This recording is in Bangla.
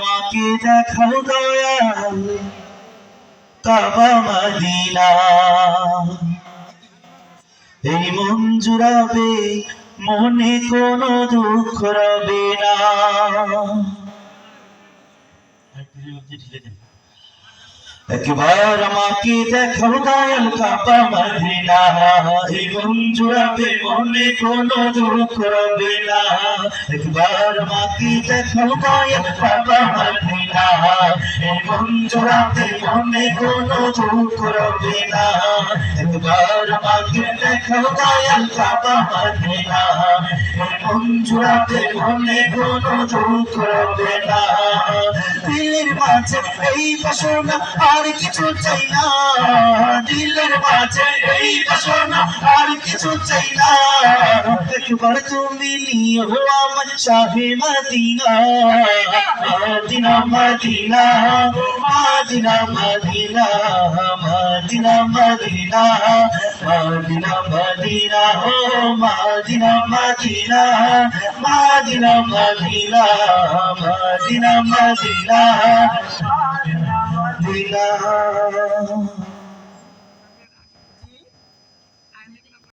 মাকে দেখাও দয়াল এই মন জুড়াবে মনে কোনো দুঃখ রবে না। একবার আমাকে দেখো দয়াল কাবা মদিনা এই মন জুড়াবে মনে কোনো দুঃখ রবে না। একবার আমাকে দেখো দয়াল কাবা মদিনা এই মন জুড়াবে মনে কোনো দুঃখ রবে না। একবার আমাকে দেখো দয়াল কাবা মদিনা এই মন মাঝে, এই বাসনা আর কিছু চাই না। দিলের মাঝে, এই বাসনা আর কিছু চাই না। একবার তুমি নিও আমার শাহে মদিনা। মদিনা মদিনা মদিনা মদিনা মদিনা মদিনা। মদিনা মদিনা হো মদিনা মদিনা মদিনা মদিনা মদিনা মদিনা মদিনা।